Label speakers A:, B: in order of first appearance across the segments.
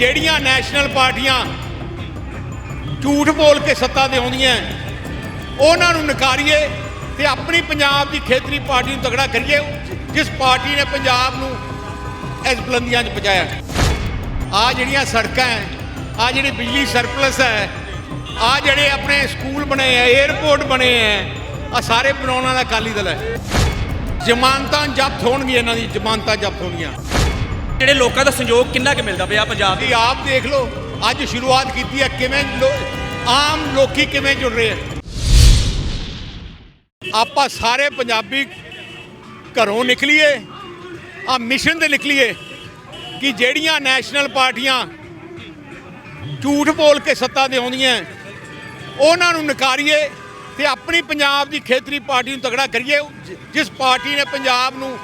A: ਜਿਹੜੀਆਂ ਨੈਸ਼ਨਲ ਪਾਰਟੀਆਂ ਝੂਠ ਬੋਲ ਕੇ ਸੱਤਾ ਤੇ ਆਉਂਦੀਆਂ ਉਹਨਾਂ ਨੂੰ ਨਕਾਰੀਏ ਤੇ ਆਪਣੀ ਪੰਜਾਬ ਦੀ ਖੇਤਰੀ ਪਾਰਟੀ ਨੂੰ ਤਗੜਾ ਕਰੀਏ, ਜਿਸ ਪਾਰਟੀ ਨੇ ਪੰਜਾਬ ਨੂੰ ਇਸ ਬੁਲੰਦੀਆਂ 'ਚ ਪਹੁੰਚਾਇਆ। ਆ ਜਿਹੜੀਆਂ ਸੜਕਾਂ ਹੈ ਆ ਜਿਹੜੀ ਬਿਜਲੀ ਸਰਪਲਸ ਹੈ ਆ ਜਿਹੜੇ ਆਪਣੇ ਸਕੂਲ ਬਣੇ ਆ 에어ਪੋਰਟ ਬਣੇ ਆ ਆ ਸਾਰੇ ਬਣਾਉਣ ਵਾਲਾ ਅਕਾਲੀ ਦਲ ਹੈ। ਜ਼ਮਾਨਤਾਂ ਜ਼ਬਤ ਹੋਣਗੀਆਂ ਇਹਨਾਂ ਦੀ, ਜ਼ਮਾਨਤਾਂ ਜ਼ਬਤ ਹੋਣਗੀਆਂ।
B: ਜਿਹੜੇ ਲੋਕਾਂ ਦਾ ਸੰਯੋਗ ਕਿੰਨਾ ਕੁ ਮਿਲਦਾ ਪਿਆ ਪੰਜਾਬ ਦੀ
A: ਤੁਸੀਂ ਆਪ ਦੇਖ ਲਓ, ਅੱਜ ਸ਼ੁਰੂਆਤ ਕੀਤੀ ਹੈ, ਕਿਵੇਂ ਲੋ- ਆਮ ਲੋਕੀ ਕਿਵੇਂ ਜੁੜ ਰਹੇ ਹੈ ਆਪਾਂ ਸਾਰੇ ਪੰਜਾਬੀ ਘਰੋਂ ਨਿਕਲੀਏ ਆ ਮਿਸ਼ਨ ਤੇ ਨਿਕਲੀਏ ਕਿ ਜਿਹੜੀਆਂ ਨੈਸ਼ਨਲ ਪਾਰਟੀਆਂ ਝੂਠ ਬੋਲ ਕੇ ਸੱਤਾ ਤੇ ਆਉਂਦੀਆਂ ਉਹਨਾਂ ਨੂੰ ਨਕਾਰੀਏ ਤੇ ਆਪਣੀ ਪੰਜਾਬ ਦੀ ਖੇਤਰੀ ਪਾਰਟੀ ਨੂੰ ਤਗੜਾ ਕਰੀਏ ਜਿਸ ਪਾਰਟੀ ਨੇ ਪੰਜਾਬ ਨੂੰ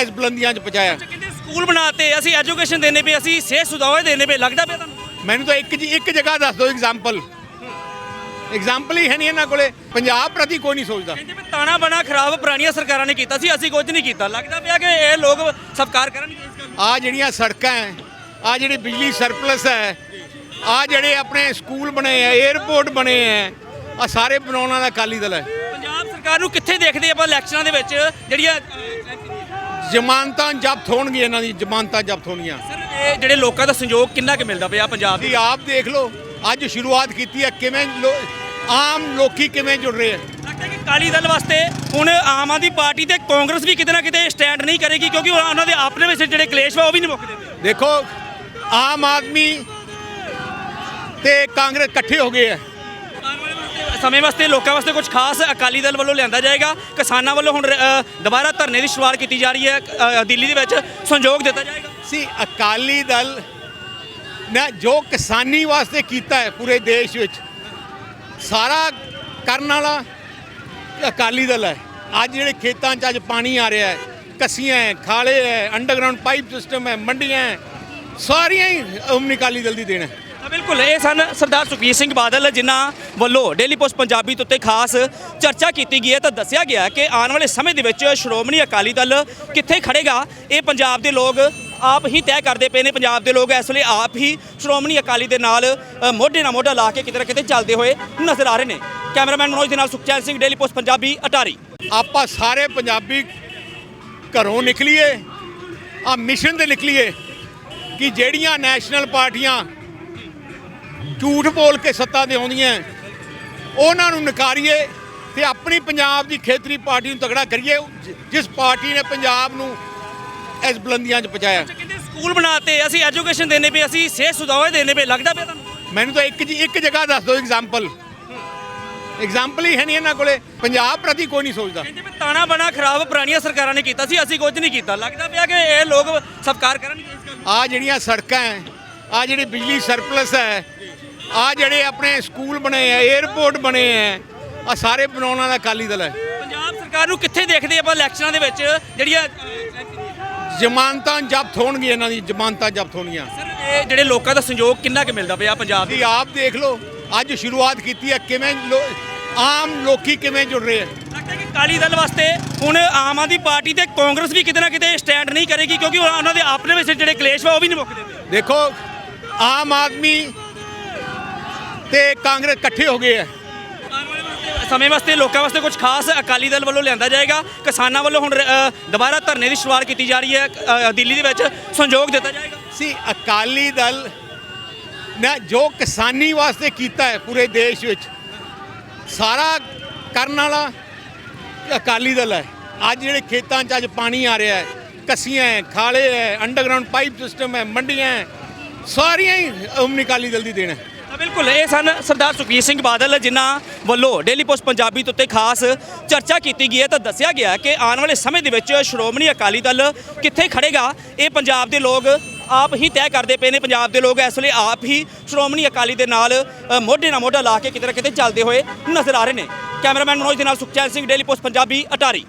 A: ਇਸ ਬੁਲੰਦੀਆਂ 'ਚ ਪਹੁੰਚਾਇਆ।
B: ਕਹਿੰਦੇ ਸਕੂਲ ਬਣਾਤੇ ਅਸੀਂ ਐਜੂਕੇਸ਼ਨ ਦੇਣੇ ਪਏ ਅਸੀਂ ਸਿਹਤ ਸੁਧਾਰ ਦੇਣੇ ਪਏ। ਲੱਗਦਾ ਪਿਆ ਤੁਹਾਨੂੰ?
A: ਮੈਨੂੰ ਤਾਂ ਇੱਕ ਜੀ ਇੱਕ ਜਗ੍ਹਾ ਦੱਸ ਦਿਓ ਐਗਜ਼ਾਮਪਲ ਐਗਜ਼ਾਮਪਲ ਹੀ ਹੈ ਨਹੀਂ ਇਹਨਾਂ ਕੋਲੇ। ਪੰਜਾਬ ਪ੍ਰਤੀ ਕੋਈ ਨਹੀਂ ਸੋਚਦਾ।
B: ਕਹਿੰਦੇ ਵੀ ਤਾਣਾ ਬਣਾ ਖਰਾਬ ਪੁਰਾਣੀਆਂ ਸਰਕਾਰਾਂ ਨੇ ਕੀਤਾ ਸੀ ਅਸੀਂ ਕੁਝ ਨਹੀਂ ਕੀਤਾ। ਲੱਗਦਾ ਪਿਆ ਕਿ ਇਹ ਲੋਕ ਸਤਿਕਾਰ ਕਰਨਗੇ ਇਸ ਗੱਲ ਦਾ।
A: ਆ ਜਿਹੜੀਆਂ ਸੜਕਾਂ ਹੈ ਆ ਜਿਹੜੀ ਬਿਜਲੀ ਸਰਪਲਸ ਹੈ ਆ ਜਿਹੜੇ ਆਪਣੇ ਸਕੂਲ ਬਣੇ ਆ 에어ਪੋਰਟ ਬਣੇ ਆ ਆ ਸਾਰੇ ਬਣਾਉਣ ਵਾਲਾ ਅਕਾਲੀ ਦਲ ਹੈ
B: ਪੰਜਾਬ ਸਰਕਾਰ ਨੂੰ ਕਿੱਥੇ ਦੇਖਦੇ ਆਪਾਂ ਇਲੈਕਸ਼ਨਾਂ ਦੇ ਵਿੱਚ ਜਿਹੜੀਆਂ
A: ਜ਼ਮਾਨਤਾਂ ਜ਼ਬਤ ਹੋਣਗੀਆਂ ਇਹਨਾਂ ਦੀ ਜ਼ਮਾਨਤਾਂ ਜ਼ਬਤ ਹੋਣਗੀਆਂ।
B: ਸਰ ਇਹ ਜਿਹੜੇ ਲੋਕਾਂ ਦਾ ਸੰਯੋਗ ਕਿੰਨਾ ਕੁ ਮਿਲਦਾ ਪਿਆ ਪੰਜਾਬ ਦੀ
A: ਤੁਸੀਂ ਆਪ ਦੇਖ ਲਓ ਅੱਜ ਸ਼ੁਰੂਆਤ ਕੀਤੀ ਹੈ ਕਿਵੇਂ ਲੋ- ਆਮ ਲੋਕੀ ਕਿਵੇਂ ਜੁੜ ਰਹੇ ਆ
B: ਲੱਗਦਾ ਕਿ ਕਾਲੀ ਦਲ ਵਾਸਤੇ ਹੁਣ ਆਮ ਆਦਮੀ ਪਾਰਟੀ ਤੇ ਕਾਂਗਰਸ ਵੀ ਕਿਤੇ ਨਾ ਕਿਤੇ ਸਟੈਂਡ ਨਹੀਂ ਕਰੇਗੀ ਕਿਉਂਕਿ ਉਹਨਾਂ ਦੇ ਆਪਣੇ ਵਿੱਚ ਜਿਹੜੇ ਕਲੇਸ਼ ਵਾ ਉਹ ਵੀ ਨਹੀਂ ਮੁੱਕਦੇ। ਪਏ।
A: ਦੇਖੋ ਆਮ ਆਦਮੀ ਤੇ ਕਾਂਗਰਸ ਇਕੱਠੇ ਹੋ ਗਏ ਆ
B: ਸਮੇਂ ਵਾਸਤੇ ਲੋਕਾਂ ਵਾਸਤੇ ਕੁਝ ਖਾਸ ਅਕਾਲੀ ਦਲ ਵੱਲੋਂ ਲਿਆਂਦਾ ਜਾਏਗਾ। ਕਿਸਾਨਾਂ ਵੱਲੋਂ ਹੁਣ ਅ, ਦੁਬਾਰਾ ਧਰਨੇ ਦੀ ਸ਼ੁਰੂਆਤ ਕੀਤੀ ਜਾ ਰਹੀ ਹੈ। ਅ, ਦਿੱਲੀ ਦੇ ਵਿੱਚ ਸੰਯੋਗ ਦਿੱਤਾ ਜਾਏਗਾ।
A: ਸੀ ਅਕਾਲੀ ਦਲ ਨੇ ਜੋ ਕਿਸਾਨੀ ਵਾਸਤੇ ਕੀਤਾ ਹੈ ਪੂਰੇ ਦੇਸ਼ ਵਿੱਚ ਸਾਰਾ ਕਰਨ ਵਾਲਾ ਅਕਾਲੀ ਦਲ ਹੈ। ਅੱਜ ਜਿਹੜੇ ਖੇਤਾਂ 'ਚ ਅੱਜ ਪਾਣੀ ਆ ਰਿਹਾ ਹੈ ਕੱਸੀਆਂ ਹੈ ਖਾਲੇ ਹੈ ਅੰਡਰਗਰਾਉਂਡ ਪਾਈਪ ਸਿਸਟਮ ਹੈ ਮੰਡੀਆਂ ਹੈ ਸਾਰੀਆਂ ਹੀ ਅਮਨੀ ਅਕਾਲੀ ਦਲ ਦੀ ਦੇਣ ਹੈ।
B: ਤਾਂ ਬਿਲਕੁਲ, ਇਹ ਸਨ ਸਰਦਾਰ ਸੁਖਬੀਰ ਸਿੰਘ ਬਾਦਲ ਜਿਨ੍ਹਾਂ ਵੱਲੋਂ ਡੇਲੀ ਪੋਸਟ ਪੰਜਾਬੀ ਦੇ ਉੱਤੇ ਖਾਸ ਚਰਚਾ ਕੀਤੀ ਗਈ ਹੈ। ਤਾਂ ਦੱਸਿਆ ਗਿਆ ਕਿ ਆਉਣ ਵਾਲੇ ਸਮੇਂ ਦੇ ਵਿੱਚ ਸ਼੍ਰੋਮਣੀ ਅਕਾਲੀ ਦਲ ਕਿੱਥੇ ਖੜੇਗਾ? ਇਹ ਪੰਜਾਬ ਦੇ ਲੋਕ ਆਪ ਹੀ ਤੈਅ ਕਰਦੇ ਪਏ ਨੇ। ਪੰਜਾਬ ਦੇ ਲੋਕ ਇਸ ਲਈ ਆਪ ਹੀ ਸ਼੍ਰੋਮਣੀ ਅਕਾਲੀ ਦੇ ਨਾਲ ਮੋਢੇ ਨਾਲ ਮੋਢਾ ਲਾ ਕੇ ਕਿਤੇ ਨਾ ਕਿਤੇ ਚੱਲਦੇ ਹੋਏ ਨਜ਼ਰ ਆ ਰਹੇ ਨੇ। ਕੈਮਰਾਮੈਨ ਮਨੋਜ ਦੇ ਨਾਲ ਸੁਖਚੈਨ ਸਿੰਘ ਡੇਲੀ ਪੋਸਟ ਪੰਜਾਬੀ, ਅਟਾਰੀ।
A: ਆਪਾਂ ਸਾਰੇ ਪੰਜਾਬੀ ਘਰੋਂ ਨਿਕਲੀਏ ਆ ਮਿਸ਼ਨ ਤੇ ਨਿਕਲੀਏ ਕਿ ਜਿਹੜੀਆਂ ਨੈਸ਼ਨਲ ਪਾਰਟੀਆਂ ਝੂਠ ਬੋਲ ਕੇ ਸੱਤਾ ਤੇ ਆਉਂਦੀਆਂ ਉਹਨਾਂ ਨੂੰ ਨਕਾਰੀਏ ਤੇ ਆਪਣੀ ਪੰਜਾਬ ਦੀ ਖੇਤਰੀ ਪਾਰਟੀ ਨੂੰ ਤਗੜਾ ਕਰੀਏ ਜਿਸ ਪਾਰਟੀ ਨੇ ਪੰਜਾਬ ਨੂੰ ਇਸ ਬੁਲੰਦੀਆਂ 'ਚ ਪਹੁੰਚਾਇਆ।
B: ਕਹਿੰਦੇ ਸਕੂਲ ਬਣਾਤੇ ਅਸੀਂ ਐਜੂਕੇਸ਼ਨ ਦੇਣੇ ਪਏ ਅਸੀਂ ਸਿਹਤ ਸੁਧਾਰ ਦੇਣੇ ਪਏ ਲੱਗਦਾ ਪਿਆ ਤੁਹਾਨੂੰ?
A: ਮੈਨੂੰ ਤਾਂ ਇੱਕ ਜੀ ਇੱਕ ਜਗ੍ਹਾ ਦੱਸ ਦਿਓ ਐਗਜ਼ਾਮਪਲ ਐਗਜ਼ਾਮਪਲ ਹੀ ਹੈ ਨਹੀਂ ਇਹਨਾਂ ਕੋਲੇ। ਪੰਜਾਬ ਪ੍ਰਤੀ ਕੋਈ ਨਹੀਂ ਸੋਚਦਾ।
B: ਕਹਿੰਦੇ ਵੀ ਤਾਣਾ ਬਣਾ ਖਰਾਬ ਪੁਰਾਣੀਆਂ ਸਰਕਾਰਾਂ ਨੇ ਕੀਤਾ ਸੀ ਅਸੀਂ ਕੁਝ ਨਹੀਂ ਕੀਤਾ। ਲੱਗਦਾ ਪਿਆ ਕਿ ਇਹ ਲੋਕ ਸਤਿਕਾਰ ਕਰਨਗੇ ਇਸ ਗੱਲ ਦਾ।
A: ਆ ਜਿਹੜੀਆਂ ਸੜਕਾਂ ਆ ਜਿਹੜੀ ਬਿਜਲੀ ਸਰਪਲਸ ਹੈ ਆ ਜਿਹੜੇ ਆਪਣੇ ਸਕੂਲ ਬਣੇ ਆ 에어ਪੋਰਟ ਬਣੇ ਆ ਆ ਸਾਰੇ ਬਣਾਉਣ ਵਾਲਾ ਅਕਾਲੀ ਦਲ ਹੈ।
B: ਪੰਜਾਬ ਸਰਕਾਰ ਨੂੰ ਕਿੱਥੇ ਦੇਖਦੇ ਆਪਾਂ ਇਲੈਕਸ਼ਨਾਂ ਦੇ ਵਿੱਚ ਜਿਹੜੀਆਂ
A: ਜ਼ਮਾਨਤਾਂ ਜ਼ਬਤ ਹੋਣਗੀਆਂ ਇਹਨਾਂ ਦੀ ਜ਼ਮਾਨਤਾਂ ਜ਼ਬਤ ਹੋਣਗੀਆਂ।
B: ਸਰ ਇਹ ਜਿਹੜੇ ਲੋਕਾਂ ਦਾ ਸੰਯੋਗ ਕਿੰਨਾ ਕੁ ਮਿਲਦਾ ਪਿਆ ਪੰਜਾਬ ਦੀ
A: ਤੁਸੀਂ ਆਪ ਦੇਖ ਲਓ ਅੱਜ ਸ਼ੁਰੂਆਤ ਕੀਤੀ ਹੈ ਕਿਵੇਂ ਲੋ- ਆਮ ਲੋਕੀ ਕਿਵੇਂ ਜੁੜ ਰਹੇ ਆ।
B: ਲੱਗਦਾ ਕਿ ਕਾਲੀ ਦਲ ਵਾਸਤੇ ਹੁਣ ਆਮ ਆਦਮੀ ਪਾਰਟੀ ਤੇ ਕਾਂਗਰਸ ਵੀ ਕਿਤੇ ਨਾ ਕਿਤੇ ਸਟੈਂਡ ਨਹੀਂ ਕਰੇਗੀ ਕਿਉਂਕਿ ਉਹਨਾਂ ਦੇ ਆਪਣੇ ਵਿੱਚ ਜਿਹੜੇ ਕਲੇਸ਼ ਵਾ ਉਹ ਵੀ ਨਹੀਂ ਮੁੱਕਦੇ। ਪਏ।
A: ਦੇਖੋ ਆਮ ਆਦਮੀ ਤੇ ਕਾਂਗਰਸ ਇਕੱਠੇ ਹੋ ਗਏ ਆ।
B: ਸਮੇਂ ਵਾਸਤੇ ਲੋਕਾਂ ਵਾਸਤੇ ਕੁਝ ਖਾਸ ਅਕਾਲੀ ਦਲ ਵੱਲੋਂ ਲਿਆਂਦਾ ਜਾਏਗਾ। ਕਿਸਾਨਾਂ ਵੱਲੋਂ ਹੁਣ ਅ, ਦੁਬਾਰਾ ਧਰਨੇ ਦੀ ਸ਼ੁਰੂਆਤ ਕੀਤੀ ਜਾ ਰਹੀ ਹੈ। ਅ, ਦਿੱਲੀ ਦੇ ਵਿੱਚ ਸੰਯੋਗ ਦਿੱਤਾ ਜਾਏਗਾ।
A: ਸੀ ਅਕਾਲੀ ਦਲ ਨੇ ਜੋ ਕਿਸਾਨੀ ਵਾਸਤੇ ਕੀਤਾ ਹੈ ਪੂਰੇ ਦੇਸ਼ ਵਿੱਚ ਸਾਰਾ ਕਰਨ ਵਾਲਾ ਅਕਾਲੀ ਦਲ ਹੈ। ਅੱਜ ਜਿਹੜੇ ਖੇਤਾਂ 'ਚ ਅੱਜ ਪਾਣੀ ਆ ਰਿਹਾ ਹੈ ਕੱਸੀਆਂ ਹੈ ਖਾਲੇ ਹੈ ਅੰਡਰਗਰਾਉਂਡ ਪਾਈਪ ਸਿਸਟਮ ਹੈ ਮੰਡੀਆਂ ਹੈ ਸਾਰੀਆਂ ਹੀ ਅਮਨੀ ਅਕਾਲੀ ਦਲ ਦੀ ਦੇਣ ਹੈ।
B: ਤਾਂ ਬਿਲਕੁਲ, ਇਹ ਸਨ ਸਰਦਾਰ ਸੁਖਬੀਰ ਸਿੰਘ ਬਾਦਲ, ਜਿਨ੍ਹਾਂ ਵੱਲੋਂ ਡੇਲੀ ਪੋਸਟ ਪੰਜਾਬੀ ਦੇ ਉੱਤੇ ਖਾਸ ਚਰਚਾ ਕੀਤੀ ਗਈ ਹੈ। ਤਾਂ ਦੱਸਿਆ ਗਿਆ ਕਿ ਆਉਣ ਵਾਲੇ ਸਮੇਂ ਦੇ ਵਿੱਚ ਸ਼੍ਰੋਮਣੀ ਅਕਾਲੀ ਦਲ ਕਿੱਥੇ ਖੜੇਗਾ? ਇਹ ਪੰਜਾਬ ਦੇ ਲੋਕ ਆਪ ਹੀ ਤੈਅ ਕਰਦੇ ਪਏ ਨੇ। ਪੰਜਾਬ ਦੇ ਲੋਕ ਇਸ ਵੇਲੇ ਆਪ ਹੀ ਸ਼੍ਰੋਮਣੀ ਅਕਾਲੀ ਦੇ ਨਾਲ ਮੋਢੇ ਨਾਲ ਮੋਢਾ ਲਾ ਕੇ ਕਿਤੇ ਨਾ ਕਿਤੇ ਚੱਲਦੇ ਹੋਏ ਨਜ਼ਰ ਆ ਰਹੇ ਨੇ। ਕੈਮਰਾਮੈਨ ਮਨੋਜ ਦੇ ਨਾਲ ਸੁਖਚੈਨ ਸਿੰਘ ਡੇਲੀ ਪੋਸਟ ਪੰਜਾਬੀ, ਅਟਾਰੀ।